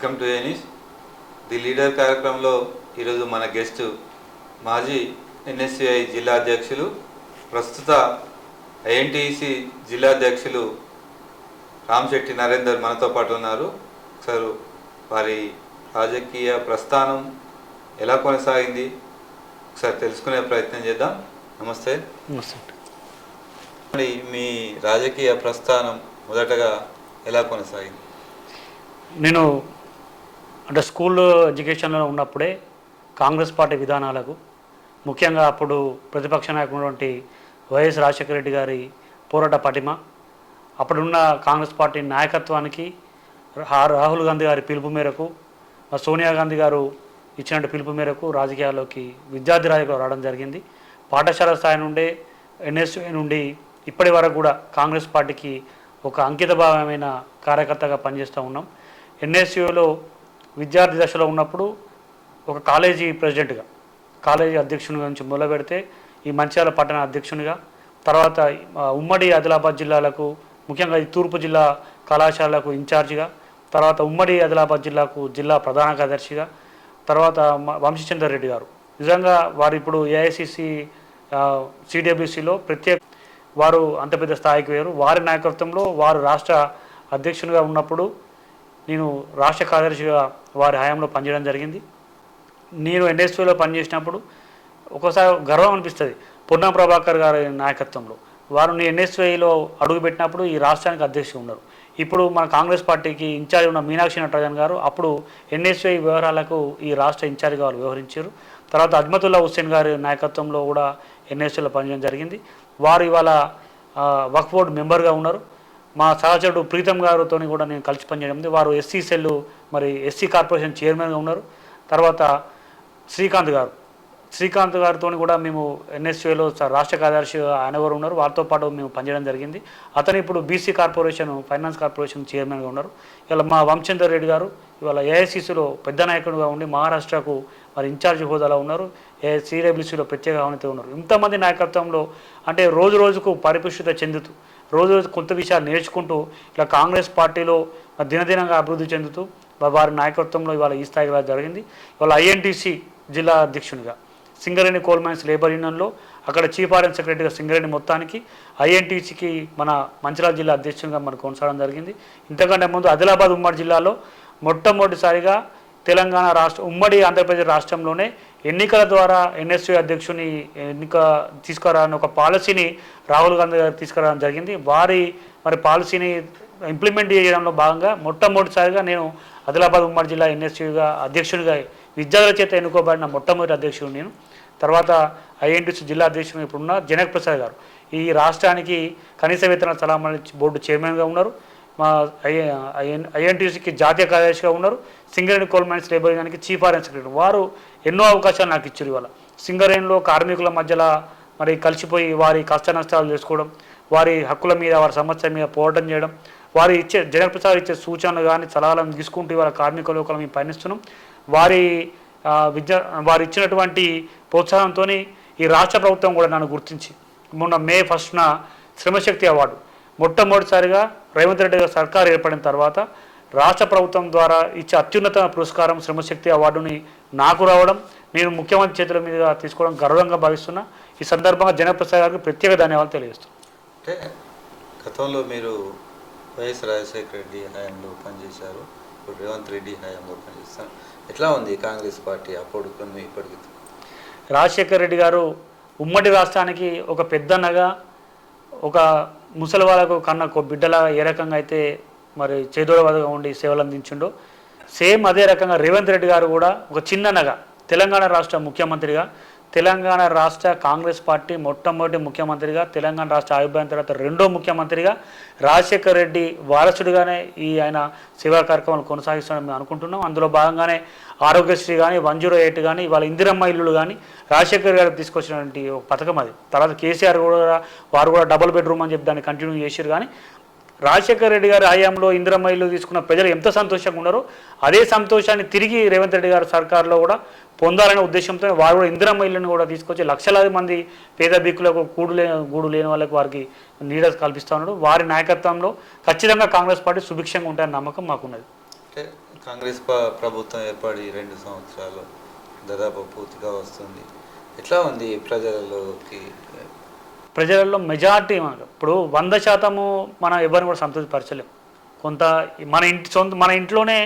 Welcome to ఎనీస్. The leader కార్యక్రమంలో ఈరోజు మన గెస్ట్ మాజీ ఎన్ఎస్సిఐ జిల్లా అధ్యక్షులు ప్రస్తుత ఐఎన్టీసీ జిల్లా అధ్యక్షులు రామశెట్టి నరేందర్ మనతో పాటు ఉన్నారు. సార్ వారి రాజకీయ ప్రస్థానం ఎలా కొనసాగింది ఒకసారి తెలుసుకునే ప్రయత్నం చేద్దాం. నమస్తే. మరి మీ రాజకీయ ప్రస్థానం మొదటగా ఎలా కొనసాగింది? నేను అంటే స్కూల్ ఎడ్యుకేషన్లో ఉన్నప్పుడే కాంగ్రెస్ పార్టీ విధానాలకు ముఖ్యంగా అప్పుడు ప్రతిపక్ష నాయకుడు వైఎస్ రాజశేఖర రెడ్డి గారి పోరాట పటిమ అప్పుడున్న కాంగ్రెస్ పార్టీ నాయకత్వానికి రాహుల్ గాంధీ గారి పిలుపు మేరకు సోనియా గాంధీ గారు ఇచ్చినటువంటి పిలుపు మేరకు రాజకీయాల్లోకి విద్యార్థి రాజకీయాలు రావడం జరిగింది. పాఠశాల స్థాయి నుండే ఎన్ఎస్యూ నుండి ఇప్పటి వరకు కూడా కాంగ్రెస్ పార్టీకి ఒక అంకితభావమైన కార్యకర్తగా పనిచేస్తూ ఉన్నాం. ఎన్ఎస్యూలో విద్యార్థి దశలో ఉన్నప్పుడు ఒక కాలేజీ ప్రెసిడెంట్గా కాలేజీ అధ్యక్షునిగా నుంచి మొదలు పెడితే ఈ మంచిర్యాల పట్టణ అధ్యక్షునిగా తర్వాత ఉమ్మడి ఆదిలాబాద్ జిల్లాలకు ముఖ్యంగా ఈ తూర్పు జిల్లా కళాశాలకు ఇన్ఛార్జిగా తర్వాత ఉమ్మడి ఆదిలాబాద్ జిల్లాకు జిల్లా ప్రధాన కార్యదర్శిగా తర్వాత వంశీచందర్ రెడ్డి గారు. నిజంగా వారు ఇప్పుడు ఏఐసిసి సిడబ్ల్యూసిలో ప్రత్యేక వారు అంత పెద్ద స్థాయికి వేరు. వారి నాయకత్వంలో వారు రాష్ట్ర అధ్యక్షునిగా ఉన్నప్పుడు నేను రాష్ట్ర కార్యదర్శిగా వారి హయాంలో పనిచేయడం జరిగింది. నేను ఎన్ఎస్యూలో పనిచేసినప్పుడు ఒక్కోసారి గర్వం అనిపిస్తుంది. పొన్నం ప్రభాకర్ గారి నాయకత్వంలో. వారు నేను ఎన్ఎస్ఐలో అడుగుపెట్టినప్పుడు ఈ రాష్ట్రానికి అధ్యక్షులు ఉన్నారు. ఇప్పుడు మన కాంగ్రెస్ పార్టీకి ఇన్ఛార్జ్ ఉన్న మీనాక్షి నటరాజన్ గారు అప్పుడు ఎన్ఎస్ఐ వ్యవహారాలకు ఈ రాష్ట్ర ఇన్ఛార్జిగా వారు వ్యవహరించారు. తర్వాత అజ్మతుల్లా హుస్సేన్ గారి నాయకత్వంలో కూడా ఎన్ఎస్ఐలో పనిచేయడం జరిగింది. వారు ఇవాళ వక్ఫ్ బోర్డు మెంబర్గా ఉన్నారు. మా సహచరుడు ప్రీతం గారితో కూడా నేను కలిసి పనిచేయడం వారు ఎస్సీ సెల్ మరి ఎస్సీ కార్పొరేషన్ చైర్మన్గా ఉన్నారు. తర్వాత శ్రీకాంత్ గారు. శ్రీకాంత్ గారితో కూడా మేము ఎన్ఎస్యూలో రాష్ట్ర కార్యదర్శి ఆయన ఎవరు ఉన్నారు వారితో పాటు మేము పనిచేయడం జరిగింది. అతను ఇప్పుడు బీసీ కార్పొరేషన్ ఫైనాన్స్ కార్పొరేషన్ చైర్మన్గా ఉన్నారు. ఇవాళ మా వంశచందర్ రెడ్డి గారు ఇవాళ ఏఐసిసిలో పెద్ద నాయకుడిగా ఉండి మహారాష్ట్రకు మరి ఇన్ఛార్జ్ హోదాలో ఉన్నారు. ఏ సిడబ్ల్యూసీలో ప్రత్యేక ఆహ్వానితో ఉన్నారు. ఇంతమంది నాయకత్వంలో అంటే రోజు రోజుకు పరిపుష్టిత చెందుతూ రోజు రోజు కొత్త విషయాలు నేర్చుకుంటూ ఇలా కాంగ్రెస్ పార్టీలో దినదినంగా అభివృద్ధి చెందుతూ వారి నాయకత్వంలో ఇవాళ ఈ స్థాయికి జరిగింది. ఇవాళ ఐఎన్టీసీ జిల్లా అధ్యక్షునిగా సింగరేణి కోల్ మైన్స్ లేబర్ యూనియన్లో అక్కడ చీఫ్ ఆర్ఎన్ సెక్రటరీగా సింగరేణి మొత్తానికి ఐఎన్టీసీకి మన మంచిర్యాల జిల్లా అధ్యక్షునిగా మనకు కొనసాగడం జరిగింది. ఇంతకంటే ముందు ఆదిలాబాద్ ఉమ్మడి జిల్లాలో మొట్టమొదటిసారిగా తెలంగాణ రాష్ట్ర ఉమ్మడి ఆంధ్రప్రదేశ్ రాష్ట్రంలోనే ఎన్నికల ద్వారా ఎన్ఎస్యూ అధ్యక్షుని ఎన్నిక తీసుకురాని ఒక పాలసీని రాహుల్ గాంధీ గారు తీసుకురావడం జరిగింది. వారి మరి పాలసీని ఇంప్లిమెంట్ చేయడంలో భాగంగా మొట్టమొదటిసారిగా నేను ఆదిలాబాద్ ఉమ్మడి జిల్లా ఎన్ఎస్యూగా అధ్యక్షునిగా విద్యార్థుల చేత ఎన్నుకోబడిన మొట్టమొదటి అధ్యక్షుడు నేను. తర్వాత ఐఎన్టీసీ జిల్లా అధ్యక్షుడు ఇప్పుడున్న జనక్ ప్రసాద్ గారు. ఈ రాష్ట్రానికి కనీస వేతన సలహా బోర్డు చైర్మన్గా ఉన్నారు. మా ఐఎన్ ఐఎన్టీసీకి జాతీయ కార్యదర్శిగా ఉన్నారు. సింగరేణి కోల్ మైన్స్ లేబర్ యూనియన్కి చీఫ్ ఆర్ఎన్ సెక్రటరీ. వారు ఎన్నో అవకాశాలు నాకు ఇచ్చారు ఇవాళ. సింగరేణిలో కార్మికుల మధ్యలో మరి కలిసిపోయి వారి కష్ట నష్టాలు చేసుకోవడం వారి హక్కుల మీద వారి సమస్యల మీద పోరాటం చేయడం వారి ఇచ్చే జగన్ప్రసాద్ ఇచ్చే సూచనలు కానీ సలహాలను తీసుకుంటూ ఇవాళ కార్మిక లోకలు మేము పయనిస్తున్నాం. వారి విద్య వారు ఇచ్చినటువంటి ప్రోత్సాహంతో ఈ రాష్ట్ర ప్రభుత్వం కూడా నన్ను గుర్తించి. మొన్న మే ఫస్ట్న శ్రమశక్తి అవార్డు. మొట్టమొదటిసారిగా రేవంత్ రెడ్డి గారి సర్కారు ఏర్పడిన తర్వాత రాష్ట్ర ప్రభుత్వం ద్వారా ఇచ్చే అత్యున్నత పురస్కారం శ్రమశక్తి అవార్డుని నాకు రావడం నేను ముఖ్యమంత్రి చేతుల మీదుగా తీసుకోవడం గర్వంగా భావిస్తున్నా. ఈ సందర్భంగా జనప్రసాద్ గారికి ప్రత్యేక ధన్యవాదాలు తెలియజేస్తున్నాను అంటే గతంలో మీరు వైఎస్ రాజశేఖర రెడ్డి హయాంలో పనిచేశారు. ఇప్పుడు రేవంత్ రెడ్డి హయాంలో పనిచేస్తారు ఎట్లా ఉంది కాంగ్రెస్ పార్టీ అప్పుడు కొన్ని ఇప్పటికి రాజశేఖర్ రెడ్డి గారు ఉమ్మడి రాష్ట్రానికి ఒక పెద్దన్నగా ఒక ముసలి వాళ్ళకు కన్న బిడ్డలా ఏ రకంగా అయితే మరి చేదోడవదగా ఉండి సేవలు అందించిండో సేమ్ అదే రకంగా రేవంత్ రెడ్డి గారు కూడా ఒక చిన్ననగా తెలంగాణ రాష్ట్ర ముఖ్యమంత్రిగా తెలంగాణ రాష్ట్ర కాంగ్రెస్ పార్టీ మొట్టమొదటి ముఖ్యమంత్రిగా తెలంగాణ రాష్ట్ర ఆవిర్భావం తర్వాత రెండో ముఖ్యమంత్రిగా రాజశేఖర్ రెడ్డి వారసుడిగానే ఈ ఆయన సేవా కార్యక్రమాలు కొనసాగిస్తామని మేము అనుకుంటున్నాం. అందులో భాగంగానే ఆరోగ్యశ్రీ కానీ వన్ జీరో ఎయిట్ కానీ వాళ్ళ ఇందిరమ్మ ఇల్లులు కానీ రాజశేఖర్ గారు తీసుకొచ్చినటువంటి ఒక పథకం అది. తర్వాత కేసీఆర్ కూడా వారు కూడా డబుల్ బెడ్రూమ్ అని చెప్పి దాన్ని కంటిన్యూ చేశారు కానీ రాజశేఖర రెడ్డి గారి హయాంలో ఇందిరమ్మ ఇల్లు తీసుకున్న ప్రజలు ఎంత సంతోషంగా ఉన్నారో అదే సంతోషాన్ని తిరిగి రేవంత్ రెడ్డి గారి సర్కార్లో కూడా పొందాలనే ఉద్దేశంతో వారు కూడా ఇందిరమ్మ కూడా తీసుకొచ్చి లక్షలాది మంది పేద బిక్కులకు కూడు లే గూడు లేని వాళ్ళకి వారికి నీడ కల్పిస్తూ ఉన్నాడు. వారి నాయకత్వంలో ఖచ్చితంగా కాంగ్రెస్ పార్టీ సుభిక్షంగా ఉంటాయని నమ్మకం మాకున్నది. అంటే కాంగ్రెస్ ప్రభుత్వం ఏర్పడి రెండు సంవత్సరాలు దాదాపు పూర్తిగా వస్తుంది. ఎట్లా ఉంది ప్రజలలోకి ప్రజలలో మెజార్టీ ఇప్పుడు వంద శాతము మనం ఎవరిని కూడా సంతృప్తిపరచలేము కొంత మన ఇంటి సొంత మన ఇంట్లోనే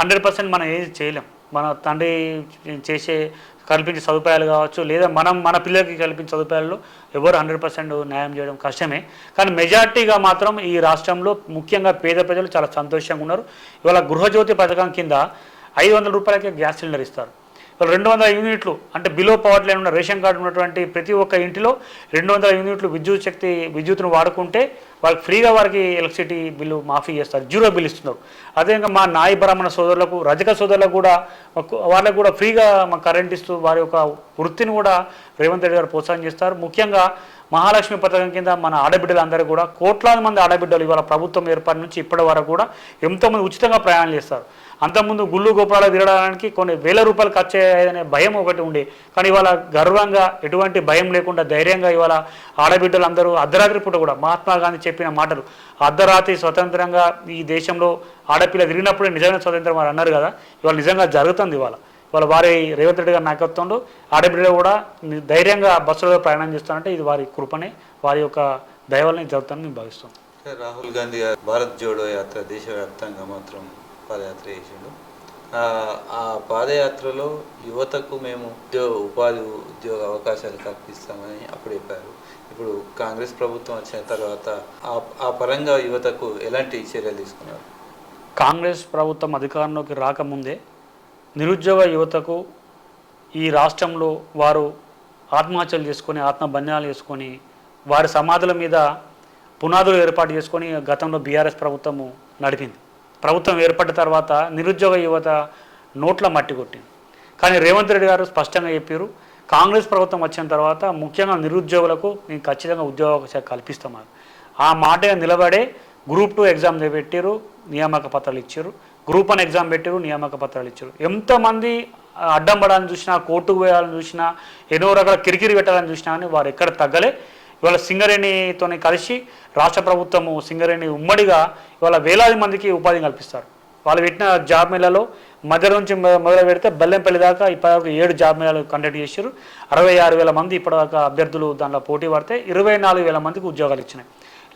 హండ్రెడ్ పర్సెంట్ మనం ఏది చేయలేం. మన తండ్రి చేసే కల్పించే సదుపాయాలు కావచ్చు లేదా మనం మన పిల్లలకి కల్పించే సదుపాయాల్లో ఎవరు హండ్రెడ్ పర్సెంట్ న్యాయం చేయడం కష్టమే. కానీ మెజార్టీగా మాత్రం ఈ రాష్ట్రంలో ముఖ్యంగా పేద ప్రజలు చాలా సంతోషంగా ఉన్నారు. ఇవాళ గృహజ్యోతి పథకం కింద ఐదు వందల రూపాయలకే గ్యాస్ సిలిండర్ ఇస్తారు. రెండు వందల యూనిట్లు అంటే బిలో పవర్ లైన్ ఉన్న రేషన్ కార్డు ఉన్నటువంటి ప్రతి ఒక్క ఇంటిలో రెండు వందల యూనిట్లు విద్యుత్ శక్తి విద్యుత్తును వాడుకుంటే వాళ్ళకి ఫ్రీగా వారికి ఎలక్ట్రిసిటీ బిల్లు మాఫీ చేస్తారు జీరో బిల్ ఇస్తున్నారు. అదేవిధంగా మా నాయ బ్రాహ్మణ సోదరులకు రజక సోదరులకు కూడా వాళ్ళకు కూడా ఫ్రీగా మా కరెంట్ ఇస్తూ వారి యొక్క వృత్తిని కూడా రేవంత్ రెడ్డి గారు ప్రోత్సాహం చేస్తారు. ముఖ్యంగా మహాలక్ష్మి పథకం కింద మన ఆడబిడ్డలందరూ కూడా కోట్లాది మంది ఆడబిడ్డలు ఇవాళ ప్రభుత్వం ఏర్పాటు నుంచి ఇప్పటి వరకు కూడా ఎంతోమంది ఉచితంగా ప్రయాణం చేస్తారు. అంతకుముందు గుళ్ళు గోపురాలు తిరగడానికి కొన్ని వేల రూపాయలు ఖర్చు అయ్యాయనే భయం ఒకటి ఉండే. కానీ ఇవాళ గర్వంగా ఎటువంటి భయం లేకుండా ధైర్యంగా ఇవాళ ఆడబిడ్డలు అందరూ అర్ధరాత్రి పూట కూడా మహాత్మా గాంధీ చెప్పిన మాటలు అర్ధరాత్రి స్వతంత్రంగా ఈ దేశంలో ఆడపిల్ల తిరిగినప్పుడే నిజమైన స్వతంత్రం వారు అన్నారు కదా ఇవాళ నిజంగా జరుగుతుంది ఇవాళ. ఇవాళ వారి రేవంత్ రెడ్డి గారి నాయకత్వంలో ఆడబిడ్డలు కూడా ధైర్యంగా బస్సులో ప్రయాణం చేస్తారంటే ఇది వారి కృపనే వారి యొక్క దయవల్ని జరుగుతుందని మేము భావిస్తాం రాహుల్ గాంధీ భారత్ జోడో యాత్ర దేశవ్యాప్తంగా మాత్రం పాదయాత్ర చేసిండు. ఆ, పాదయాత్రలో యువతకు మేము ఉద్యోగ ఉపాధి ఉద్యోగ అవకాశాలు కల్పిస్తామని అప్పుడు చెప్పారు. ఇప్పుడు కాంగ్రెస్ ప్రభుత్వం వచ్చిన తర్వాత ఆ- ఆ పరంగా యువతకు ఎలాంటి చర్యలు తీసుకున్నారు? కాంగ్రెస్ ప్రభుత్వం అధికారంలోకి రాకముందే నిరుద్యోగ యువతకు ఈ రాష్ట్రంలో వారు ఆత్మహత్యలు చేసుకొని ఆత్మబంధనాలు చేసుకొని వారి సమాధుల మీద పునాదులు ఏర్పాటు చేసుకొని గతంలో బీఆర్ఎస్ ప్రభుత్వము నడిపింది. ప్రభుత్వం ఏర్పడిన తర్వాత నిరుద్యోగ యువత నోట్ల మట్టి కొట్టింది. కానీ రేవంత్ రెడ్డి గారు స్పష్టంగా చెప్పారు కాంగ్రెస్ ప్రభుత్వం వచ్చిన తర్వాత ముఖ్యంగా నిరుద్యోగులకు నేను ఖచ్చితంగా ఉద్యోగ అవకాశాలు ఆ మాట నిలబడే గ్రూప్ టూ ఎగ్జామ్ పెట్టారు నియామక పత్రాలు ఇచ్చారు. గ్రూప్ వన్ ఎగ్జామ్ పెట్టారు నియామక పత్రాలు ఇచ్చారు. ఎంతమంది అడ్డం పడాలని చూసినా కోర్టుకు పోయాలని చూసినా ఎన్నో రకాల కిరికిరి పెట్టాలని చూసినా కానీ వారు ఎక్కడ తగ్గలే. ఇవాళ సింగరేణితోని కలిసి రాష్ట్ర ప్రభుత్వము సింగరేణి ఉమ్మడిగా ఇవాళ వేలాది మందికి ఉపాధి కల్పిస్తారు. వాళ్ళు పెట్టిన జాబ్ మేళాలో మధ్య నుంచి మొదలు పెడితే బెల్లంపల్లి దాకా ఇప్పటివరకు ఏడు జాబ్ మేళాలు కండక్ట్ చేశారు. అరవై ఆరు వేల మంది ఇప్పటిదాకా అభ్యర్థులు దాంట్లో పోటీ పడితే ఇరవై నాలుగు వేల మందికి ఉద్యోగాలు ఇచ్చినాయి.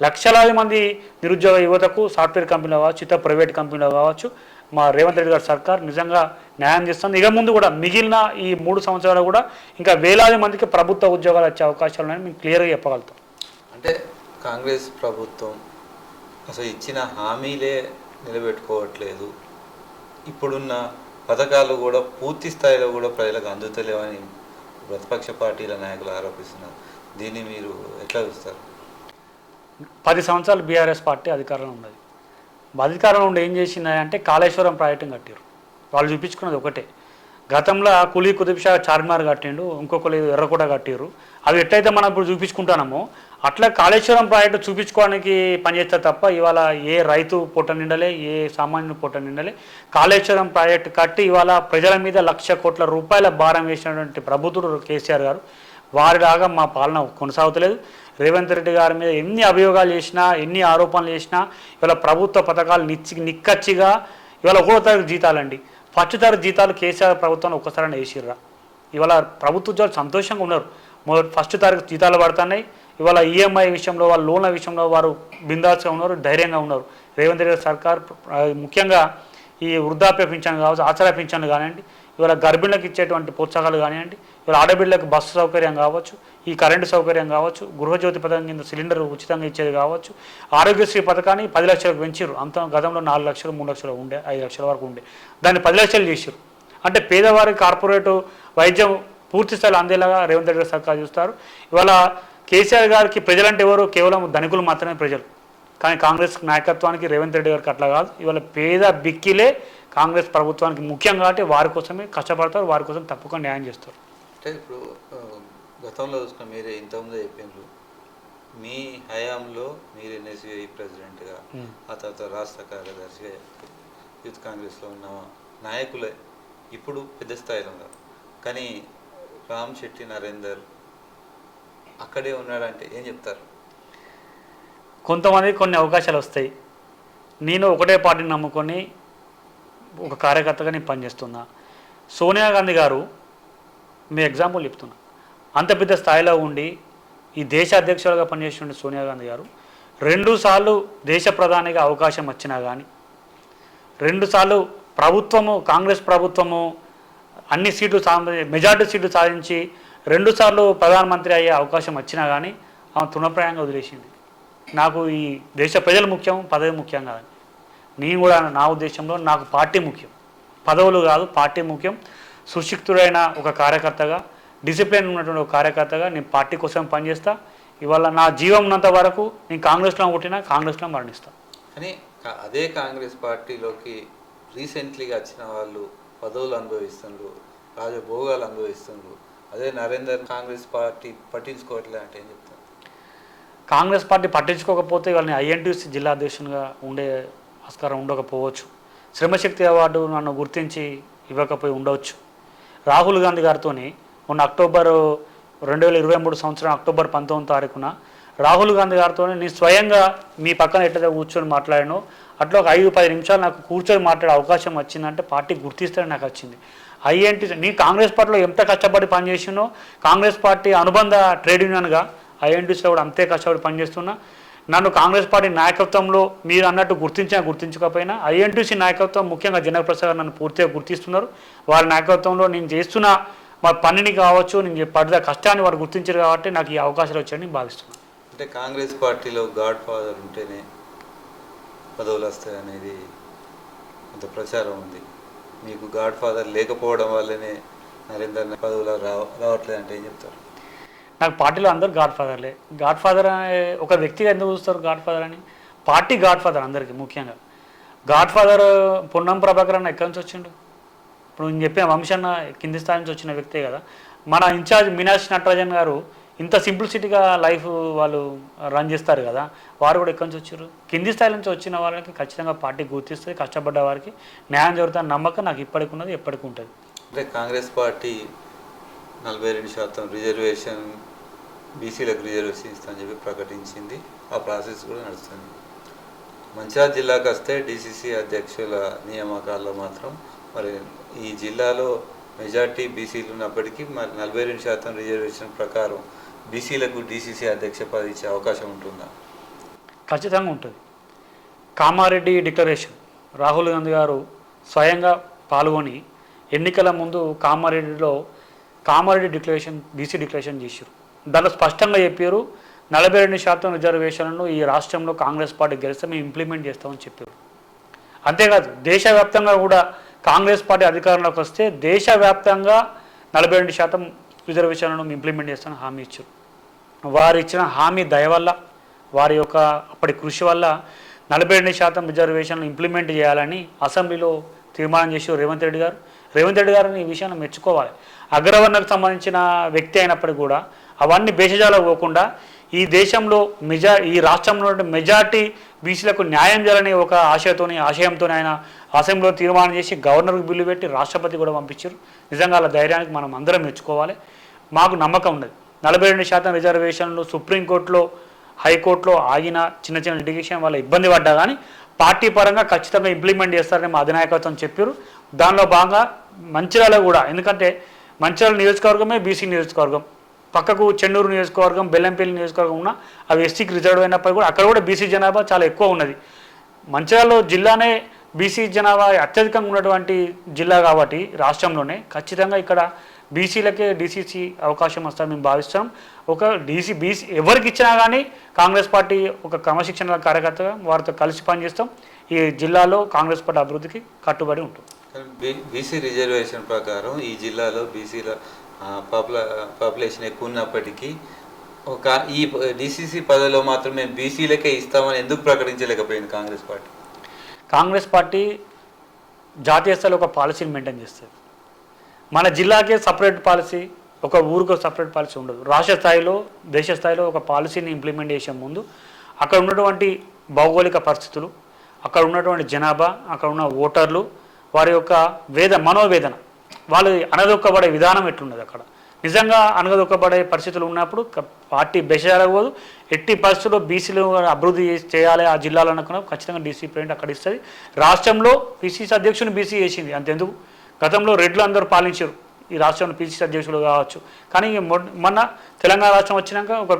లక్షలాది మంది నిరుద్యోగ యువతకు సాఫ్ట్వేర్ కంపెనీలో కావచ్చు ఇతర ప్రైవేట్ కంపెనీలో కావచ్చు మా రేవంత్ రెడ్డి గారి సర్కార్ నిజంగా న్యాయం చేస్తుంది. ఇక ముందు కూడా మిగిలిన ఈ మూడు సంవత్సరాలు కూడా ఇంకా వేలాది మందికి ప్రభుత్వ ఉద్యోగాలు వచ్చే అవకాశాలు ఉన్నాయని మేము క్లియర్గా చెప్పగలుగుతాం. అంటే కాంగ్రెస్ ప్రభుత్వం అసలు ఇచ్చిన హామీలే నిలబెట్టుకోవట్లేదు. ఇప్పుడున్న పథకాలు కూడా పూర్తి స్థాయిలో కూడా ప్రజలకు అందుతలేవని ప్రతిపక్ష పార్టీల నాయకులు ఆరోపిస్తున్నారు. దీన్ని మీరు ఎట్లా చూస్తారు? పది సంవత్సరాలు బీఆర్ఎస్ పార్టీ అధికారంలో ఉన్నది. అధికారంలో ఉండి ఏం చేసిందంటే కాళేశ్వరం ప్రాజెక్టును కట్టారు వాళ్ళు చూపించుకున్నది ఒకటే. గతంలో కులీ కుతుబ్షా చార్మినార్ కట్టిండు ఇంకొకరు ఎర్రకోట కట్టారు అవి ఎట్లయితే మనం ఇప్పుడు చూపించుకుంటున్నామో అట్లా కాళేశ్వరం ప్రాజెక్టు చూపించుకోవడానికి పనిచేస్తే తప్ప ఇవాళ ఏ రైతు పొట్ట నిండలే ఏ సామాన్యుడు పొట్ట నిండలే. కాళేశ్వరం ప్రాజెక్టు కట్టి ఇవాళ ప్రజల మీద లక్ష కోట్ల రూపాయల భారం వేసినటువంటి ప్రభుత్వుడు కేసీఆర్ గారు. వారిలాగా మా పాలన కొనసాగుతలేదు. రేవంత్ రెడ్డి గారి మీద ఎన్ని అభియోగాలు చేసినా ఎన్ని ఆరోపణలు చేసినా ఇవాళ ప్రభుత్వ పథకాలు నిచ్చి నిక్కచ్చిగా ఇవాళ ఒకటో తారీఖు జీతాలండి. ఫస్ట్ తారీఖు జీతాలు కేసీఆర్ ప్రభుత్వాన్ని ఒక్కసారి వేసిర్రా? ఇవాళ ప్రభుత్వ ఉద్యోగాలు సంతోషంగా ఉన్నారు. మొదటి ఫస్ట్ తారీఖు జీతాలు పడుతున్నాయి. ఇవాళ ఈఎంఐ విషయంలో వాళ్ళ లోన్ల విషయంలో వారు బిందాస్గా ఉన్నారు ధైర్యంగా ఉన్నారు. రేవంత్ రెడ్డి సర్కార్ ముఖ్యంగా ఈ వృద్ధాప్య పింఛన్ కావచ్చు ఆచార పింఛన్లు కానివ్వండి ఇవాళ గర్భిణులకు ఇచ్చేటువంటి ప్రోత్సాహాలు కానివ్వండి ఇవాళ ఆడబిడ్డలకు బస్సు సౌకర్యం కావచ్చు ఈ కరెంటు సౌకర్యం కావచ్చు గృహజ్యోతి పథకం కింద సిలిండర్ ఉచితంగా ఇచ్చేది కావచ్చు ఆరోగ్యశ్రీ పథకాన్ని పది లక్షలకు పెంచారు అంత గతంలో నాలుగు లక్షలు మూడు లక్షలు ఉండే ఐదు లక్షల వరకు ఉండే. దాన్ని పది లక్షలు చేశారు అంటే పేదవారి కార్పొరేట్ వైద్యం పూర్తి స్థాయిలో అందేలాగా రేవంత్ రెడ్డి గారు సర్కార్ చూస్తారు. ఇవాళ కేసీఆర్ గారికి ప్రజలంటే ఎవరు? కేవలం ధనికులు మాత్రమే ప్రజలు. కానీ కాంగ్రెస్ నాయకత్వానికి రేవంత్ రెడ్డి గారికి అట్లా కాదు. ఇవాళ పేద బిక్కిలే కాంగ్రెస్ ప్రభుత్వానికి ముఖ్యం కాబట్టి వారి కోసమే కష్టపడతారు వారి కోసం తప్పకుండా న్యాయం చేస్తారు. అంటే ఇప్పుడు గతంలో చూసుకున్న మీరే ఇంతకుముందే చెప్పిండ్రు. మీ హయాంలో మీరు ఎన్ఎస్యుఐ ప్రెసిడెంట్గా. ఆ తర్వాత రాష్ట్ర కార్యదర్శిగా యూత్ కాంగ్రెస్లో ఉన్న నాయకులే ఇప్పుడు పెద్ద స్థాయిలో ఉన్నారు. కానీ రామ్ శెట్టి నరేందర్ అక్కడే ఉన్నాడంటే ఏం చెప్తారు? కొంతమంది కొన్ని అవకాశాలు వస్తాయి. నేను ఒకటే పార్టీని నమ్ముకొని ఒక కార్యకర్తగా నేను పనిచేస్తున్నా. సోనియా గాంధీ గారు మీ ఎగ్జాంపుల్ చెప్తున్నా. అంత పెద్ద స్థాయిలో ఉండి ఈ దేశ అధ్యక్షులుగా పనిచేసిన సోనియా గాంధీ గారు రెండుసార్లు దేశ ప్రధానిగా అవకాశం వచ్చినా కానీ రెండుసార్లు ప్రభుత్వము కాంగ్రెస్ ప్రభుత్వము అన్ని సీట్లు మెజార్టీ సీట్లు సాధించి రెండుసార్లు ప్రధానమంత్రి అయ్యే అవకాశం వచ్చినా కానీ ఆమె తృణప్రాయంగా వదిలేసింది. నాకు ఈ దేశ ప్రజలు ముఖ్యం పదవి ముఖ్యం కాదని నేను కూడా నా ఉద్దేశంలో నాకు పార్టీ ముఖ్యం. పదవులు కాదు పార్టీ ముఖ్యం. సుశిక్తుడైన ఒక కార్యకర్తగా డిసిప్లిన్ ఉన్నటువంటి ఒక కార్యకర్తగా నేను పార్టీ కోసం పనిచేస్తా. ఇవాళ నా జీవం ఉన్నంత వరకు నేను కాంగ్రెస్లో పుట్టినా కాంగ్రెస్లో మరణిస్తాను కానీ అదే కాంగ్రెస్ పార్టీలోకి రీసెంట్లీగా వచ్చిన వాళ్ళు పదవులు అనుభవిస్తున్నారు రాజభోగాలు అనుభవిస్తున్నారు అదే నరేందర్ కాంగ్రెస్ పార్టీ పట్టించుకోవట్లే అంటే ఏం చెప్తారు? కాంగ్రెస్ పార్టీ పట్టించుకోకపోతే వాళ్ళని ఐఎన్టీసీ జిల్లా అధ్యక్షునిగా ఉండే ఆస్కారం ఉండకపోవచ్చు. శ్రమశక్తి అవార్డు నన్ను గుర్తించి ఇవ్వకపోయి ఉండవచ్చు. రాహుల్ గాంధీ గారితో మొన్న అక్టోబర్ రెండు వేల ఇరవై మూడు సంవత్సరం అక్టోబర్ పంతొమ్మిది తారీఖున రాహుల్ గాంధీ గారితో నేను స్వయంగా మీ పక్కన ఎట్లయితే కూర్చొని మాట్లాడానో అట్లా ఒక ఐదు పది నిమిషాలు నాకు కూర్చొని మాట్లాడే అవకాశం వచ్చిందంటే పార్టీ గుర్తిస్తే నాకు వచ్చింది. ఐఎన్టీ నీ కాంగ్రెస్ పార్టీలో ఎంత కష్టపడి పనిచేసినో కాంగ్రెస్ పార్టీ అనుబంధ ట్రేడ్ యూనియన్గా ఐఎన్టీసీలో కూడా అంతే కష్టపడి పనిచేస్తున్నా. నన్ను కాంగ్రెస్ పార్టీ నాయకత్వంలో మీరు అన్నట్టు గుర్తించినా గుర్తించకపోయినా ఐఎన్టీసీ నాయకత్వం ముఖ్యంగా జనప్రసాద్ నన్ను పూర్తిగా గుర్తిస్తున్నారు. వారి నాయకత్వంలో నేను చేస్తున్న మా పనిని కావచ్చు నేను పడ్డ కష్టాన్ని వారు గుర్తించారు కాబట్టి నాకు ఈ అవకాశాలు వచ్చాయని నేను భావిస్తున్నాను. అంటే కాంగ్రెస్ పార్టీలో గాడ్ ఫాదర్ ఉంటేనే పదవులు వస్తాయి అనేది కొంత ప్రచారం ఉంది. మీకు గాడ్ ఫాదర్ లేకపోవడం వల్లనే నరేందర్ పదవులు రావ రావట్లేదు అంటే ఏం చెప్తారు? నాకు పార్టీలో అందరూ గాడ్ ఫాదర్లే. గాడ్ ఫాదర్ అనే ఒక వ్యక్తిగా ఎందుకు చూస్తారు గాడ్ ఫాదర్ అని? పార్టీ గాడ్ ఫాదర్ అందరికీ ముఖ్యంగా. గాడ్ ఫాదర్ పొన్నం ప్రభాకర్ అన్న ఎక్కడి నుంచి వచ్చిండు? ఇప్పుడు నేను చెప్పిన వంశన్న కింది స్థాయి నుంచి వచ్చిన వ్యక్తే కదా. మన ఇన్ఛార్జ్ మీనాక్షి నటరాజన్ గారు ఇంత సింప్లిసిటీగా లైఫ్ వాళ్ళు రన్ చేస్తారు కదా. వారు కూడా ఎక్కడి నుంచి వచ్చారు? కింది స్థాయి నుంచి వచ్చిన వాళ్ళకి ఖచ్చితంగా పార్టీ గుర్తిస్తుంది కష్టపడ్డ వారికి న్యాయం జరుగుతున్న నమ్మకం నాకు ఇప్పటికి ఉన్నది ఎప్పటికి ఉంటుంది. అంటే కాంగ్రెస్ పార్టీ నలభై రెండు శాతం రిజర్వేషన్ బీసీలకు రిజర్వేషన్ ఇస్తామని చెప్పి ప్రకటించింది. ఆ ప్రాసెస్ కూడా నడుస్తుంది. మంచిర్యాల జిల్లాకు వస్తే డీసీసీ అధ్యక్షుల నియామకాల్లో మాత్రం మరి ఈ జిల్లాలో మెజార్టీ బీసీలు ఉన్నప్పటికీ మరి నలభై రెండు శాతం రిజర్వేషన్ ప్రకారం బీసీలకు డీసీసీ అధ్యక్ష పదవి ఇచ్చే అవకాశం ఉంటుందా? ఖచ్చితంగా ఉంటుంది. కామారెడ్డి డిక్లరేషన్. రాహుల్ గాంధీ గారు స్వయంగా పాల్గొని ఎన్నికల ముందు కామారెడ్డిలో కామారెడ్డి డిక్లరేషన్ బీసీ డిక్లరేషన్ చేశారు. దాంట్లో స్పష్టంగా చెప్పారు నలభై రెండు శాతం రిజర్వేషన్లను ఈ రాష్ట్రంలో కాంగ్రెస్ పార్టీ గెలిస్తే మేము ఇంప్లిమెంట్ చేస్తామని చెప్పారు. అంతేకాదు దేశవ్యాప్తంగా కూడా కాంగ్రెస్ పార్టీ అధికారంలోకి వస్తే దేశవ్యాప్తంగా నలభై రెండు శాతం రిజర్వేషన్లను ఇంప్లిమెంట్ చేస్తానని హామీ ఇచ్చారు. వారు ఇచ్చిన హామీ దయ వల్ల వారి యొక్క అప్పటి కృషి వల్ల నలభై రెండు శాతం రిజర్వేషన్లు ఇంప్లిమెంట్ చేయాలని అసెంబ్లీలో తీర్మానం చేసి రేవంత్ రెడ్డి గారు. రేవంత్ రెడ్డి గారిని ఈ విషయాన్ని మెచ్చుకోవాలి. అగ్రవర్ణకు సంబంధించిన వ్యక్తి అయినప్పటికీ కూడా అవన్నీ బేషజాలు పోకుండా ఈ దేశంలో మెజా ఈ రాష్ట్రంలో మెజార్టీ బీసీలకు న్యాయం చేయాలని ఒక ఆశయతోని ఆశయంతో ఆయన అసెంబ్లీలో తీర్మానం చేసి గవర్నర్కి బిల్లు పెట్టి రాష్ట్రపతి కూడా పంపించారు. నిజంగా వాళ్ళ ధైర్యానికి మనం అందరం మెచ్చుకోవాలి. మాకు నమ్మకం ఉన్నది. నలభై రెండు శాతం రిజర్వేషన్లు సుప్రీంకోర్టులో హైకోర్టులో ఆగిన చిన్న చిన్న లిటిగేషన్ వల్ల ఇబ్బంది పడ్డా కానీ పార్టీ పరంగా ఖచ్చితంగా ఇంప్లిమెంట్ చేస్తారని మా అధినాయకత్వం చెప్పారు. దానిలో భాగంగా మంచిర్యాల కూడా ఎందుకంటే మంచిర్యాల నియోజకవర్గమే బీసీ నియోజకవర్గం. పక్కకు చెన్నూరు నియోజకవర్గం బెల్లంపల్లి నియోజకవర్గం ఉన్న అవి ఎస్టీకి రిజర్వ్ అయినప్పటికీ కూడా అక్కడ కూడా బీసీ జనాభా చాలా ఎక్కువ ఉన్నది. మంచిర్యాలలో జిల్లానే బీసీ జనాభా అత్యధికంగా ఉన్నటువంటి జిల్లా కాబట్టి రాష్ట్రంలోనే ఖచ్చితంగా ఇక్కడ బీసీలకే డీసీసీ అవకాశం వస్తుందని మేము భావిస్తున్నాం. ఒక డీసీ బీసీ ఎవరికి ఇచ్చినా కానీ కాంగ్రెస్ పార్టీ ఒక క్రమశిక్షణ కార్యకర్తగా వారితో కలిసి పనిచేస్తాం. ఈ జిల్లాలో కాంగ్రెస్ పార్టీ అభివృద్ధికి కట్టుబడి ఉంటుంది. బీసీ రిజర్వేషన్ ప్రకారం ఈ జిల్లాలో బీసీల పాపుల పాపులేషన్ ఎక్కువ ఉన్నప్పటికీ ఒక ఈ డిసిసి పదవిలో మాత్రం మేము బీసీలకే ఇస్తామని ఎందుకు ప్రకటించలేకపోయింది కాంగ్రెస్ పార్టీ? కాంగ్రెస్ పార్టీ జాతీయ స్థాయిలో ఒక పాలసీని మెయింటైన్ చేస్తుంది. మన జిల్లాకే సపరేట్ పాలసీ ఒక ఊరికి సపరేట్ పాలసీ ఉండదు. రాష్ట్ర స్థాయిలో దేశ స్థాయిలో ఒక పాలసీని ఇంప్లిమెంట్ చేసే ముందు అక్కడ ఉన్నటువంటి భౌగోళిక పరిస్థితులు అక్కడ ఉన్నటువంటి జనాభా అక్కడ ఉన్న ఓటర్లు వారి యొక్క వేద మనోవేదన వాళ్ళు అనదొక్కబడే విధానం ఎట్లున్నది అక్కడ? నిజంగా అనగదొక్కబడే పరిస్థితులు ఉన్నప్పుడు పార్టీ బెసరగదు ఎట్టి పరిస్థితుల్లో బీసీలు అభివృద్ధి చేయాలి ఆ జిల్లాలో అనుకున్న ఖచ్చితంగా డీసీ ప్రింట్ అక్కడ ఇస్తుంది. రాష్ట్రంలో పిసిసి అధ్యక్షుని బీసీ చేసింది అంతెందుకు. గతంలో రెడ్లు అందరూ పాలించారు. ఈ రాష్ట్రంలో పిసిసి అధ్యక్షులు కావచ్చు. కానీ మొన్న తెలంగాణ రాష్ట్రం వచ్చినాక ఒక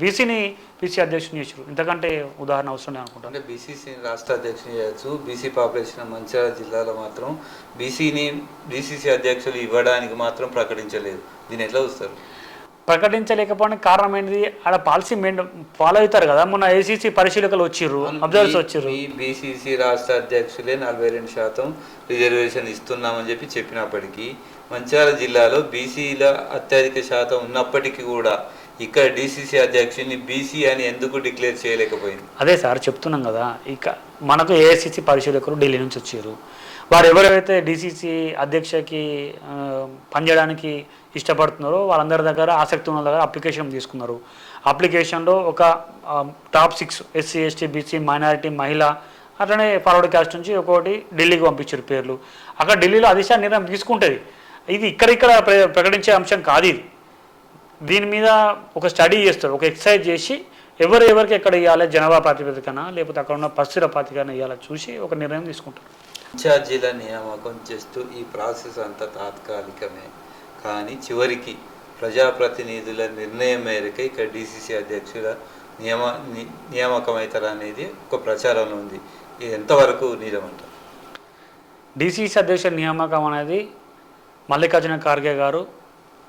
బీసీని పిసి అధ్యక్షుని చేసారు ఇంతకంటే ఉదాహరణ అవసరం లేదు అనుకుంటాను అంటే బీసీసీ రాష్ట్ర అధ్యక్షుని చేయొచ్చు. బీసీ పాపులేషన్ మంచిర్యాల జిల్లాలో మాత్రం బీసీని బీసీసీ అధ్యక్షులు ఇవ్వడానికి మాత్రం ప్రకటించలేదు. దీని ఎట్లా చూస్తారు? ప్రకటించలేకపోవడానికి కారణం ఏంటిది ఆడ పాలసీ మెయిన్ ఫాలో అవుతారు కదా. మొన్న ఏసీసీ పరిశీలకులు వచ్చిర్రు అబ్జర్వర్స్ వచ్చిర్రు. బీసీసీ రాష్ట్ర అధ్యక్షులే నలభై రెండు శాతం రిజర్వేషన్ ఇస్తున్నామని చెప్పి చెప్పినప్పటికీ మంచిర్యాల జిల్లాలో బీసీల అత్యధిక శాతం ఉన్నప్పటికీ కూడా ఇక్కడ డీసీసీ అధ్యక్షుడిని బీసీ అని ఎందుకు డిక్లేర్ చేయలేకపోయింది? అదే సార్ చెప్తున్నాం కదా. ఇక మనకు ఏఐసిసి పరిశీలకులు ఢిల్లీ నుంచి వచ్చారు వారు ఎవరెవరైతే డీసీసీ అధ్యక్షకి పనిచేయడానికి ఇష్టపడుతున్నారో వాళ్ళందరి దగ్గర ఆసక్తి ఉన్న దగ్గర అప్లికేషన్ తీసుకున్నారు. అప్లికేషన్లో ఒక top six SC ST BC minority మహిళ అట్లనే ఫార్వర్డ్ క్యాస్ట్ నుంచి ఒకటి ఢిల్లీకి పంపించారు పేర్లు. అక్కడ ఢిల్లీలో అధిశాన నిర్ణయం తీసుకుంటుంది. ఇది ఇక్కడిక్కడ ప్ర- ప్రకటించే అంశం కాదు ఇది. దీని మీద ఒక స్టడీ చేస్తారు ఒక ఎక్సర్సైజ్ చేసి ఎవరు ఎవరికి ఎక్కడ ఇవ్వాలి జనాభా ప్రాతిపదికన లేకపోతే అక్కడ ఉన్న పరిస్థితుల ప్రాతిపదికన ఇవ్వాలో చూసి ఒక నిర్ణయం తీసుకుంటారు. ఇన్ఛార్జీల నియామకం చేస్తూ ఈ ప్రాసెస్ అంతా తాత్కాలికమే. కానీ చివరికి ప్రజాప్రతినిధుల నిర్ణయం మేరకు ఇక్కడ డీసీసీ అధ్యక్షుల నియమ నియామకం అవుతారు అనేది ఒక ప్రచారంలో ఉంది. ఇది ఎంతవరకు నిజమంటారు డీసీసీ అధ్యక్ష నియామకం అనేది మల్లికార్జున ఖార్గే గారు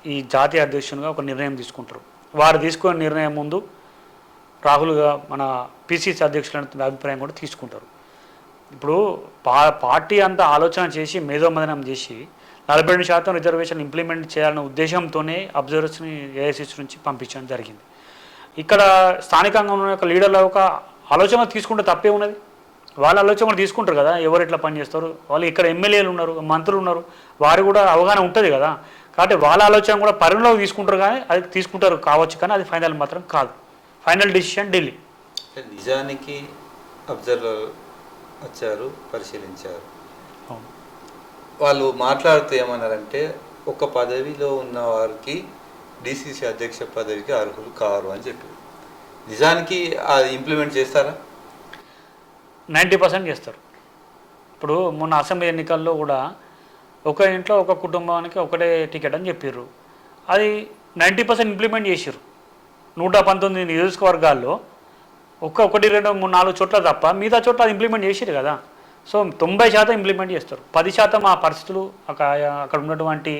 ఈ జాతీయ అధ్యక్షునిగా ఒక నిర్ణయం తీసుకుంటారు. వారు తీసుకునే నిర్ణయం ముందు రాహుల్గా మన పిసిసి అధ్యక్షుల అభిప్రాయం కూడా తీసుకుంటారు. ఇప్పుడు పా పార్టీ అంతా ఆలోచన చేసి మేధోమదనం చేసి నలభై రెండు శాతం రిజర్వేషన్ ఇంప్లిమెంట్ చేయాలనే ఉద్దేశంతోనే అబ్జర్వర్స్ని ఏఐసిసి నుంచి పంపించడం జరిగింది. ఇక్కడ స్థానికంగా ఉన్న ఒక లీడర్ల ఒక ఆలోచన తీసుకుంటే తప్పే ఉన్నది. వాళ్ళ ఆలోచన కూడా తీసుకుంటారు కదా ఎవరు ఎట్లా పనిచేస్తారు వాళ్ళు ఇక్కడ ఎమ్మెల్యేలు ఉన్నారు మంత్రులు ఉన్నారు వారు కూడా అవగాహన ఉంటుంది కదా. కాబట్టి వాళ్ళ ఆలోచన కూడా పరిగణలోకి తీసుకుంటారు కానీ అది తీసుకుంటారు కావచ్చు కానీ అది ఫైనల్ మాత్రం కాదు. Final decision Delhi. నిజానికి అబ్జర్వర్ వచ్చారు పరిశీలించారు. వాళ్ళు మాట్లాడుతూ ఏమన్నారంటే ఒక పదవిలో ఉన్న వారికి డిసిసి అధ్యక్ష పదవికి అర్హులు కారు అని చెప్పారు. నిజానికి అది ఇంప్లిమెంట్ చేస్తారా? నైంటీ పర్సెంట్ చేస్తారు. ఇప్పుడు మొన్న అసెంబ్లీ ఎన్నికల్లో కూడా ఒక ఇంట్లో ఒక కుటుంబానికి ఒకటే టికెట్ అని చెప్పారు అది నైంటీ పర్సెంట్ ఇంప్లిమెంట్ చేసారు నూట పంతొమ్మిది నియోజకవర్గాల్లో ఒక్క ఒకటి రెండు మూడు నాలుగు చోట్ల తప్ప మిగతా చోట్ల అది ఇంప్లిమెంట్ చేసారు కదా. సో తొంభై శాతం ఇంప్లిమెంట్ చేస్తారు. పది శాతం ఆ పరిస్థితులు అక్కడ ఉన్నటువంటి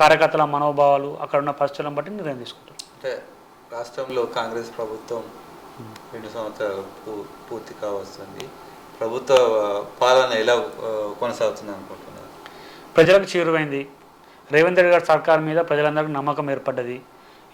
కార్యకర్తల మనోభావాలు అక్కడ ఉన్న పరిస్థితులను బట్టి నిర్ణయం తీసుకుంటారు. అంటే రాష్ట్రంలో కాంగ్రెస్ ప్రభుత్వం రెండు సంవత్సరాలు పూర్తి కావస్తుంది. ప్రభుత్వ పాలన ఎలా కొనసాగుతుంది అనుకుంటున్నారు? ప్రజలకు చేరువైంది. రేవంత్ రెడ్డి గారి సర్కార్ మీద ప్రజలందరికీ నమ్మకం ఏర్పడ్డది.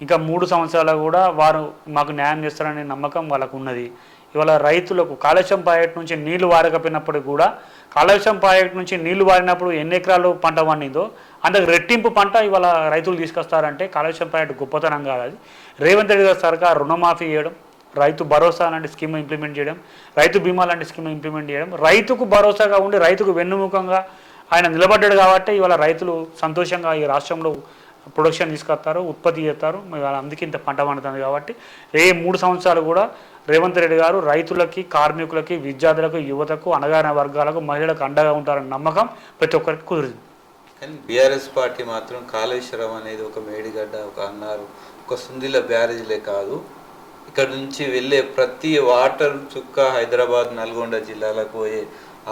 ఇంకా మూడు సంవత్సరాలు కూడా వారు మాకు న్యాయం చేస్తారనే నమ్మకం వాళ్ళకు ఉన్నది ఇవాళ రైతులకు కాలుష్యం ప్రాజెక్టు నుంచి నీళ్ళు వారకపోయినప్పటికీ కూడా కాలుష్యం ప్రాజెక్టు నుంచి నీళ్ళు వారినప్పుడు ఎన్ని ఎకరాలు పంట పండిందో అందుకు రెట్టింపు పంట ఇవాళ రైతులు తీసుకొస్తారంటే కాలుష్యం ప్రాజెక్టు గొప్పతనం కాదు అది. రేవంత్ రెడ్డి గారి సర్కార్ రుణమాఫీ చేయడం రైతు భరోసా లాంటి స్కీమ్ ఇంప్లిమెంట్ చేయడం రైతు బీమా లాంటి స్కీమ్ ఇంప్లిమెంట్ చేయడం రైతుకు భరోసాగా ఉండి రైతుకు వెన్నుముఖంగా ఆయన నిలబడ్డాడు కాబట్టి ఇవాళ రైతులు సంతోషంగా ఈ రాష్ట్రంలో ప్రొడక్షన్ తీసుకొస్తారు ఉత్పత్తి చేస్తారు. అందుకే ఇంత పంట పండుతుంది కాబట్టి ఏ మూడు సంవత్సరాలు కూడా రేవంత్ రెడ్డి గారు రైతులకి కార్మికులకి విద్యార్థులకు యువతకు అణగారిన వర్గాలకు మహిళలకు అండగా ఉంటారన్న నమ్మకం ప్రతి ఒక్కరికి కుదిరింది కానీ బీఆర్ఎస్ పార్టీ మాత్రం కాళేశ్వరం అనేది ఒక మేడిగడ్డ ఒక అన్నారు ఒక సుందిల బ్యారేజ్లే కాదు. ఇక్కడ నుంచి వెళ్ళే ప్రతి వాటర్ చుక్క హైదరాబాద్ నల్గొండ జిల్లాలకు పోయే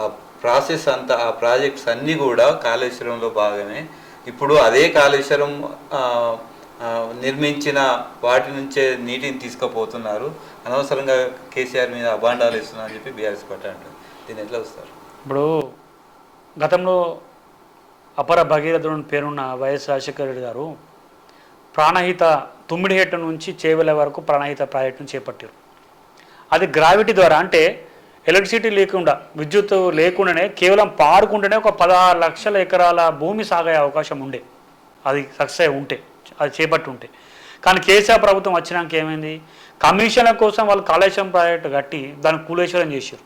ఆ ప్రాసెస్ అంతా ఆ ప్రాజెక్ట్స్ అన్నీ కూడా కాళేశ్వరంలో భాగమే. ఇప్పుడు అదే కాళేశ్వరం నిర్మించిన వాటి నుంచే నీటిని తీసుకుపోతున్నారు. అనవసరంగా కేసీఆర్ మీద అభాండాలు ఇస్తున్నారని చెప్పి బీఆర్ఎస్ పార్టీ అంటారు. దీన్ని ఎట్లా వస్తారు ఇప్పుడు గతంలో అపర భగీరథుడు పేరున్న వైఎస్ రాజశేఖర రెడ్డి గారు ప్రాణహిత తుమ్మిడిహెట్ట నుంచి చేవెల వరకు ప్రాణహిత ప్రాజెక్టును చేపట్టారు. అది గ్రావిటీ ద్వారా అంటే ఎలక్ట్రిసిటీ లేకుండా విద్యుత్ లేకుండానే కేవలం పారుకుంటేనే ఒక పదహారు లక్షల ఎకరాల భూమి సాగే అవకాశం ఉండే. అది సక్సెస్ అయి ఉంటే అది చేపట్టి ఉంటే కానీ కేసీఆర్ ప్రభుత్వం వచ్చినాక ఏమైంది? కమిషన్ల కోసం వాళ్ళు కాళేశ్వరం ప్రాజెక్టు కట్టి దాన్ని కూలేశ్వరం చేశారు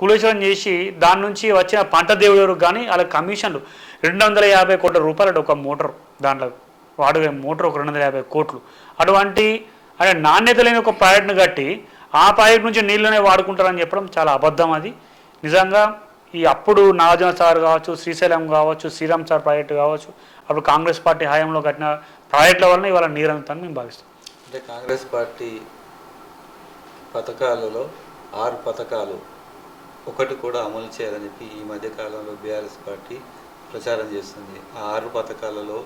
కూలేశ్వరం చేసి దాని నుంచి వచ్చిన పంట దేవుడు కానీ వాళ్ళ కమిషన్లు రెండు వందల యాభై కోట్ల రూపాయలు ఒక మోటార్ దాంట్లో వాడు మోటార్ ఒక రెండు వందల యాభై కోట్లు. అటువంటి అంటే నాణ్యత లేని ఒక ప్రాజెక్ట్ను కట్టి ఆ ప్రాజెక్ట్ నుంచి నీళ్ళనే వాడుకుంటారని చెప్పడం చాలా అబద్ధం అది. నిజంగా ఈ అప్పుడు నాగార్జున సార్ కావచ్చు శ్రీశైలం కావచ్చు శ్రీరామ్ సార్ ప్రాజెక్టు కావచ్చు అప్పుడు కాంగ్రెస్ పార్టీ హయాంలో కట్టిన ప్రాజెక్టుల వలన ఇవాళ నీరు అందుతుందని మేము భావిస్తాం. అంటే కాంగ్రెస్ పార్టీ పథకాలలో ఆరు పథకాలు ఒకటి కూడా అమలు చేయాలని చెప్పి ఈ మధ్య కాలంలో బీఆర్ఎస్ పార్టీ ప్రచారం చేస్తుంది. ఆ ఆరు పథకాలలో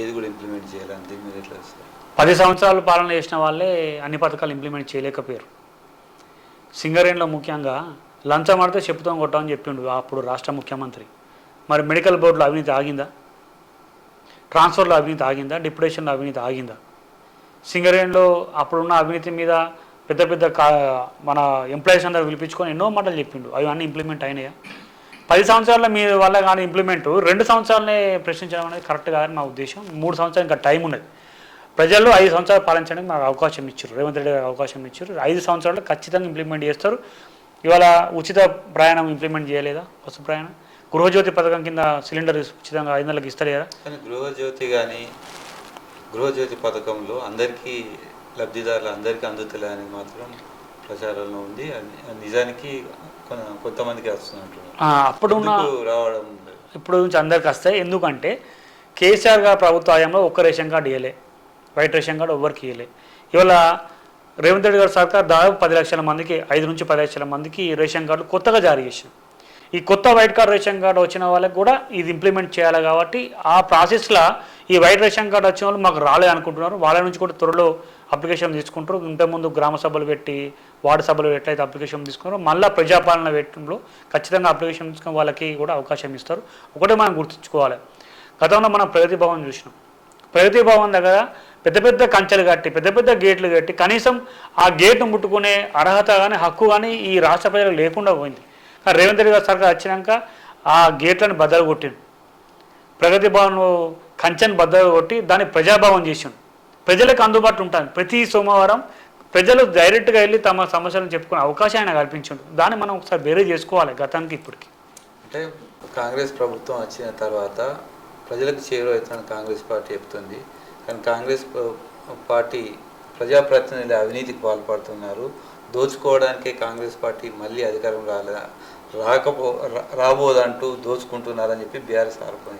ఏది కూడా ఇంప్లిమెంట్ చేయాలని దీన్ని మీరు ఎట్లా పది సంవత్సరాలు పాలన చేసిన వాళ్ళే అన్ని పథకాలు ఇంప్లిమెంట్ చేయలేకపోయారు. సింగరేణిలో ముఖ్యంగా లంచం ఆడితే చెప్పుతాం కొట్టామని చెప్పిండు అప్పుడు రాష్ట్ర ముఖ్యమంత్రి. మరి మెడికల్ బోర్డులో అవినీతి ఆగిందా? ట్రాన్స్ఫర్లో అవినీతి ఆగిందా? డిప్యుటేషన్లో అవినీతి ఆగిందా? సింగరేణిలో అప్పుడున్న అవినీతి మీద పెద్ద పెద్ద కా మన ఎంప్లాయీస్ అందరూ పిలిపించుకొని ఎన్నో మాటలు చెప్పిండు. అవి అన్నీ ఇంప్లిమెంట్ అయినాయా? పది సంవత్సరాల మీ వల్ల కానీ ఇంప్లిమెంట్ రెండు సంవత్సరాలనే ప్రశ్నించడం అనేది కరెక్ట్ కాదని నా ఉద్దేశం. మూడు సంవత్సరాలు ఇంకా టైం ఉన్నది. ప్రజలు ఐదు సంవత్సరాలు పాలించడానికి మాకు అవకాశం ఇచ్చారు. రేవంత్ రెడ్డి గారు అవకాశం ఇచ్చారు. ఐదు సంవత్సరాలు ఖచ్చితంగా ఇంప్లిమెంట్ చేస్తారు. ఇవాళ ఉచిత ప్రయాణం ఇంప్లిమెంట్ చేయలేదా? బస్సు ప్రయాణం? గృహజ్యోతి పథకం కింద సిలిండర్ ఉచితంగా ఐదు నెలలకు ఇస్తలేదా కానీ గృహజ్యోతి కానీ గృహజ్యోతి పథకంలో అందరికీ లబ్ధిదారులు అందరికీ అందుతలే అని మాత్రం ప్రచారంలో ఉంది. నిజానికి కొంతమందికి అప్పుడున్న ఎందుకు రావడం? ఇప్పుడు నుంచి అందరికి వస్తాయి. ఎందుకంటే కేసీఆర్ గారి ప్రభుత్వ హయాంలో ఒక్క రేషన్ కార్డు ఇవ్వలే వైట్ రేషన్ కార్డు ఎవ్వరికి ఇవ్వలే ఇవాళ రేవంత్ రెడ్డి గారి సర్కార్ దాదాపు పది లక్షల మందికి ఐదు నుంచి పది లక్షల మందికి రేషన్ కార్డు కొత్తగా జారీ చేసింది ఈ కొత్త వైట్ కార్డ్ రేషన్ కార్డు వచ్చిన వాళ్ళకి కూడా ఇది ఇంప్లిమెంట్ చేయాలి కాబట్టి ఆ ప్రాసెస్లో ఈ వైట్ రేషన్ కార్డు వచ్చిన వాళ్ళు మాకు రాలేదు అనుకుంటున్నారు. వాళ్ళ నుంచి కూడా త్వరలో అప్లికేషన్ తీసుకుంటారు. ఇంతకుముందు గ్రామ సభలు పెట్టి వార్డు సభలు ఎట్లయితే అప్లికేషన్ తీసుకున్నారో. మళ్ళీ ప్రజాపాలన పెట్టడంలో ఖచ్చితంగా అప్లికేషన్ తీసుకుని వాళ్ళకి కూడా అవకాశం ఇస్తారు. ఒకటే మనం గుర్తుంచుకోవాలి. గతంలో మనం ప్రగతి భవన్ చూసినాం. ప్రగతి భవన్ దగ్గర పెద్ద పెద్ద కంచెలు కట్టి పెద్ద పెద్ద గేట్లు కట్టి కనీసం ఆ గేట్ను ముట్టుకునే అర్హత కానీ హక్కు కానీ ఈ రాష్ట్ర ప్రజలకు లేకుండా పోయింది. కానీ రేవంత్ రెడ్డి గారు సర్కార్ వచ్చినాక ఆ గేట్లను బద్దలు కొట్టిండు. ప్రగతి భవన్ కంచెను బద్దలు కొట్టి దాన్ని ప్రజాభవన్ చేసిండు. ప్రజలకు అందుబాటులో ఉంటుంది ప్రతి సోమవారం ప్రజలు డైరెక్ట్గా వెళ్ళి తమ సమస్యలను చెప్పుకునే అవకాశం ఆయన కల్పించండు. దాన్ని మనం ఒకసారి వేరే చేసుకోవాలి గతానికి ఇప్పటికి. అంటే కాంగ్రెస్ ప్రభుత్వం వచ్చిన తర్వాత ప్రజలకు చేరువవుతుందని కాంగ్రెస్ పార్టీ చెప్తుంది. కానీ కాంగ్రెస్ పార్టీ ప్రజాప్రతినిధులు అవినీతికి పాల్పడుతున్నారు. దోచుకోవడానికే కాంగ్రెస్ పార్టీ మళ్ళీ అధికారం రాలే రాకపో రాబోదంటూ దోచుకుంటున్నారని చెప్పి బీఆర్ఎస్ ఆరోపణ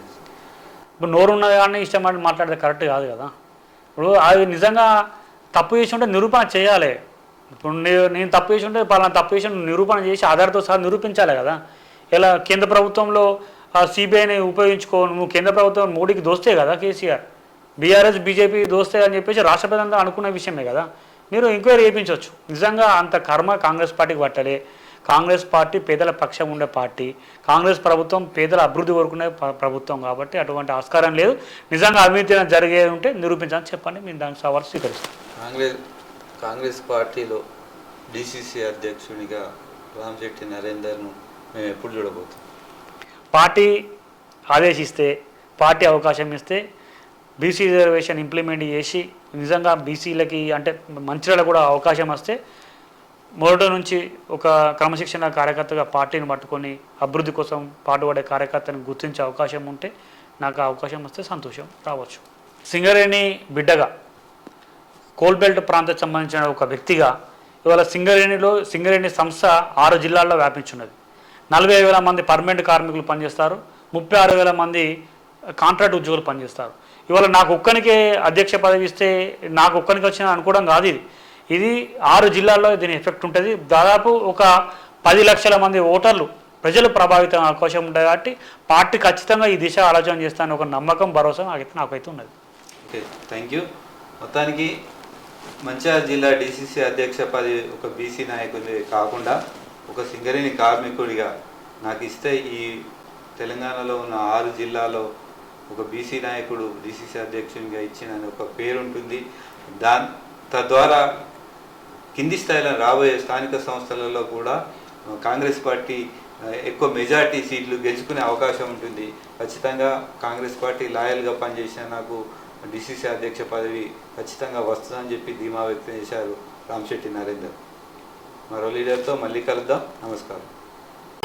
ఇప్పుడు నోరు కానీ ఇష్టం మాట మాట్లాడితే కరెక్ట్ కాదు కదా. ఇప్పుడు అది నిజంగా తప్పు చేసి ఉంటే నిరూపణ చేయాలి. ఇప్పుడు నేను తప్పు చేసి ఉంటే పలానా తప్పు చేసి నిరూపణ చేసి ఆధార్తో సహా నిరూపించాలి కదా. ఇలా కేంద్ర ప్రభుత్వంలో సిబిఐని ఉపయోగించుకో నువ్వు కేంద్ర ప్రభుత్వం మోడీకి దోస్తే కదా కేసీఆర్. బీఆర్ఎస్ బీజేపీ దోస్తే అని చెప్పేసి రాష్ట్ర ప్రజలంతా అనుకున్న విషయమే కదా. మీరు ఎంక్వైరీ చేయించవచ్చు. నిజంగా అంత కర్మ కాంగ్రెస్ పార్టీకి పట్టలే. కాంగ్రెస్ పార్టీ పేదల పక్షం ఉండే పార్టీ. కాంగ్రెస్ ప్రభుత్వం పేదల అభివృద్ధి కోరుకునే ప్రభుత్వం కాబట్టి అటువంటి ఆస్కారం లేదు. నిజంగా అవినీతి జరిగేది ఉంటే నిరూపించాలని చెప్పండి. మేము దానికి సవాల్ స్వీకరిస్తాం. కాంగ్రెస్ కాంగ్రెస్ పార్టీలో డిసిసి అధ్యక్షునిగా రామశెట్టి నరేందర్ను మేము ఎప్పుడు చూడబోతున్నాం? పార్టీ ఆదేశిస్తే పార్టీ అవకాశం ఇస్తే బీసీ రిజర్వేషన్ ఇంప్లిమెంట్ చేసి నిజంగా బీసీలకి అంటే మంచిర్యాల కూడా అవకాశం వస్తే మొదటి నుంచి ఒక క్రమశిక్షణ కార్యకర్తగా పార్టీని పట్టుకొని అభివృద్ధి కోసం పాటుపడే కార్యకర్తని గుర్తించే అవకాశం ఉంటే నాకు ఆ అవకాశం వస్తే సంతోషం రావచ్చు. సింగరేణి బిడ్డగా కోల్బెల్ట్ ప్రాంతానికి సంబంధించిన ఒక వ్యక్తిగా ఇవాళ సింగరేణిలో సింగరేణి సంస్థ ఆరు జిల్లాల్లో వ్యాపించున్నది. నలభై వేల మంది పర్మనెంట్ కార్మికులు పనిచేస్తారు ముప్పై ఆరు వేల మంది కాంట్రాక్ట్ ఉద్యోగులు పనిచేస్తారు. ఇవాళ నాకు ఒక్కనికే అధ్యక్ష పదవి ఇస్తే నాకు ఒక్కనికి వచ్చిన అనుకోవడం కాదు ఇది. ఇది ఆరు జిల్లాల్లో దీని ఎఫెక్ట్ ఉంటుంది. దాదాపు ఒక పది లక్షల మంది ఓటర్లు ప్రజలు ప్రభావితం అవకాశం ఉంటుంది కాబట్టి పార్టీ ఖచ్చితంగా ఈ దిశ ఆలోచన చేస్తాను ఒక నమ్మకం భరోసా నాకైతే నాకైతే ఉన్నది. Okay thank you. మొత్తానికి మంచిర్యాల జిల్లా డిసిసి అధ్యక్ష పదవి ఒక బీసీ నాయకుడి కాకుండా ఒక సింగరేణి కార్మికుడిగా నాకు ఇస్తే ఈ తెలంగాణలో ఉన్న ఆరు జిల్లాలో ఒక బీసీ నాయకుడు డిసిసి అధ్యక్షునిగా ఇచ్చిన ఒక పేరు ఉంటుంది దాని తద్వారా కింది స్థాయిలో రాబోయే స్థానిక సంస్థలలో కూడా కాంగ్రెస్ పార్టీ ఎక్కువ మెజార్టీ సీట్లు గెలుచుకునే అవకాశం ఉంటుంది. ఖచ్చితంగా కాంగ్రెస్ పార్టీ లాయల్గా పనిచేసిన నాకు డిసిసి అధ్యక్ష పదవి ఖచ్చితంగా వస్తుందని చెప్పి ధీమా వ్యక్తం చేశారు రామశెట్టి నరేందర్. మరో లీడర్తో మళ్ళీ కలుద్దాం. నమస్కారం.